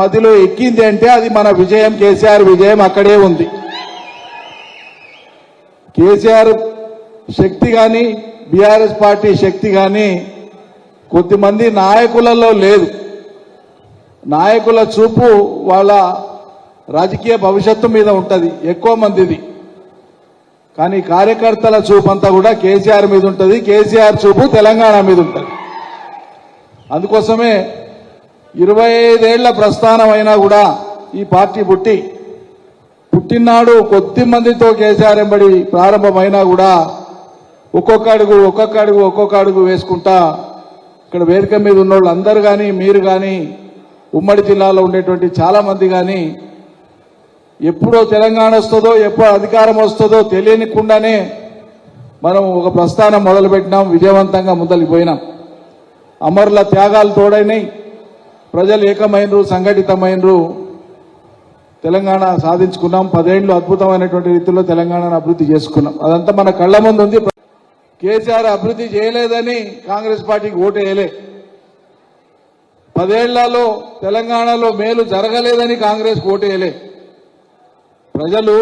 మధ్యలో ఎక్కింది అంటే అది మన విజయం కేసీఆర్ విజయం అక్కడే ఉంది. కేసీఆర్ శక్తి కానీ బీఆర్ఎస్ పార్టీ శక్తి కానీ కొద్దిమంది నాయకులలో లేదు. నాయకుల చూపు వాళ్ళ రాజకీయ భవిష్యత్తు మీద ఉంటుంది ఎక్కువ మందిది. కానీ కార్యకర్తల చూపు అంతా కూడా కేసీఆర్ మీద ఉంటుంది కేసీఆర్ చూపు తెలంగాణ మీద ఉంటుంది. అందుకోసమే ఇరవై ఐదేళ్ళ ప్రస్థానం అయినా కూడా ఈ పార్టీ పుట్టి పుట్టినాడు కొద్ది మందితో కేసీఆర్ ఎంబడి ప్రారంభమైనా కూడా ఒక్కొక్క అడుగు ఒక్కొక్క అడుగు ఒక్కొక్క అడుగు వేసుకుంటా ఇక్కడ వేదిక మీద ఉన్న వాళ్ళందరూ అందరు కానీ మీరు కానీ ఉమ్మడి జిల్లాలో ఉండేటువంటి చాలామంది కానీ ఎప్పుడో తెలంగాణ వస్తుందో ఎప్పుడు అధికారం వస్తుందో తెలియనికుండానే మనం ఒక ప్రస్థానం మొదలుపెట్టినాం విజయవంతంగా ముందరికి పోయినాం. అమరుల త్యాగాలు తోడైనాయి. ప్రజలు ఏకమైనరు సంఘటితమైనరు తెలంగాణ సాధించుకున్నాం. పదేళ్ళు అద్భుతమైనటువంటి రీతిలో తెలంగాణను అభివృద్ధి చేసుకున్నాం. అదంతా మన కళ్ళ ముందు ఉంది. కేసీఆర్ అభివృద్ధి చేయలేదని కాంగ్రెస్ పార్టీకి ఓటు వేయలే. పదేళ్ళలో తెలంగాణలో మేలు జరగలేదని కాంగ్రెస్ ఓటు వేయలే. ప్రజలు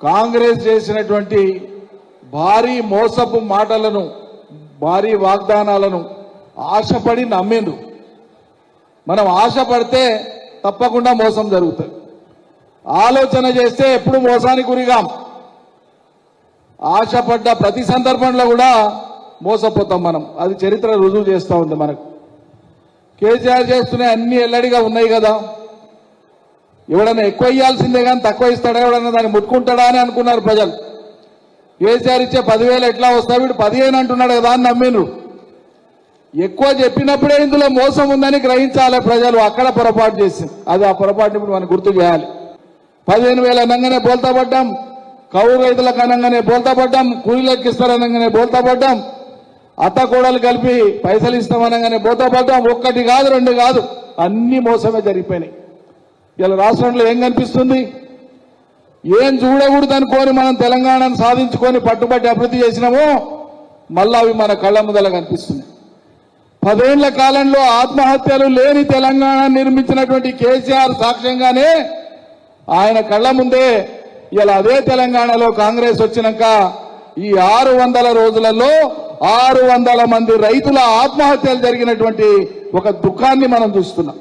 కాంగ్రెస్ చేసినటువంటి భారీ మోసపు మాటలను భారీ వాగ్దానాలను ఆశపడి నమ్మిండ్రు. మనం ఆశపడితే తప్పకుండా మోసం జరుగుతుంది. ఆలోచన చేస్తే ఎప్పుడు మోసానికి గురిగాం. ఆశపడ్డ ప్రతి సందర్భంలో కూడా మోసపోతాం మనం. అది చరిత్ర రుజువు చేస్తూ ఉంది మనకు. కేసీఆర్ చేస్తున్న అన్ని ఎల్లడిగా ఉన్నాయి కదా. ఎవడన్నా ఎక్కువ ఇవ్వాల్సిందే కానీ తక్కువ ఇస్తాడా? ఎవడన్నా దాన్ని ముట్టుకుంటాడా అని అనుకున్నారు ప్రజలు. కేసీఆర్ ఇచ్చే పదివేలు ఎట్లా వస్తా వీడు పదిహేను అంటున్నాడు కదా అని నమ్మిండ్రు. ఎక్కువ చెప్పినప్పుడే ఇందులో మోసం ఉందని గ్రహించాలి ప్రజలు. అక్కడ పొరపాటు చేసింది అది ఆ పొరపాటుని ఇప్పుడు మనం గుర్తు చేయాలి. పదిహేను వేలు అనగానే బోల్తా పడ్డాం కౌలు రైతులకు అనగానే బోల్తా పడ్డాం కూలీలకు ఇస్తారనగానే బోల్తా పడ్డాం అత్త కోడలు కలిపి పైసలు ఇస్తామనగానే బోల్తా పడ్డాం ఒక్కటి కాదు రెండు కాదు. అన్ని మోసమే జరిగిపోయినాయి. ఇలా రాష్ట్రంలో ఏం కనిపిస్తుంది? ఏం చూడకూడదు అనుకోని మనం తెలంగాణను సాధించుకొని పట్టుబట్టి అభివృద్ధి చేసినామో మళ్ళా అవి మన కళ్ళ ముందల కనిపిస్తున్నాయి పదేళ్ళ కాలంలో ఆత్మహత్యలు లేని తెలంగాణ నిర్మించినటువంటి కేసీఆర్ సాక్ష్యంగానే ఆయన కళ్ళ ముందే ఇలా అదే తెలంగాణలో కాంగ్రెస్ వచ్చినాక ఈ ఆరు వందల రోజులలో ఆరు వందల మంది రైతుల ఆత్మహత్యలు జరిగినటువంటి ఒక దుఃఖాన్ని మనం చూస్తున్నాం.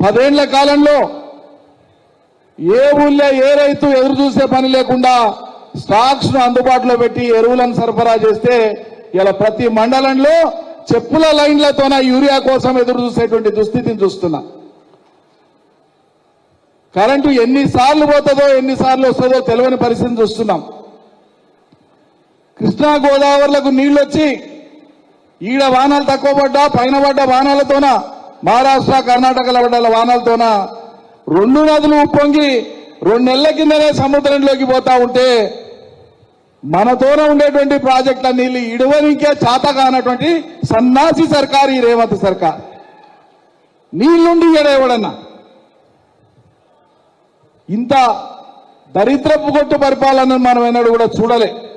పదేళ్ళ కాలంలో ఏ ఊళ్ళో ఏ రైతు ఎదురు చూసే పని లేకుండా స్టాక్స్ను అందుబాటులో పెట్టి ఎరువులను సరఫరా చేస్తే ఇలా ప్రతి మండలంలో చెప్పుల లైన్లతోన యూరియా కోసం ఎదురు చూసేటువంటి దుస్థితిని చూస్తున్నాం. కరెంటు ఎన్నిసార్లు పోతుందో ఎన్నిసార్లు వస్తుందో తెలియని పరిస్థితిని చూస్తున్నాం. కృష్ణా గోదావరిలకు నీళ్ళు వచ్చి ఈడ వానాలు తక్కువ పడ్డా పైన పడ్డ వానాలతోన మహారాష్ట్ర కర్ణాటకలో పడ్డ వానాలతోన రెండు నదులు ఉప్పొంగి రెండు నెలల కిందనే సముద్రంలోకి పోతా ఉంటే మనతోన ఉండేటువంటి ప్రాజెక్టుల నీళ్ళు ఇడవనికే చాత కానటువంటి సన్నాసి సర్కార్ ఈ రేవంత్ సర్కార్. నీళ్ళుండి ఎవడన్నా? ఇంత దరిద్రపు కొట్టు పరిపాలన మనం ఎన్నడూ కూడా చూడలే.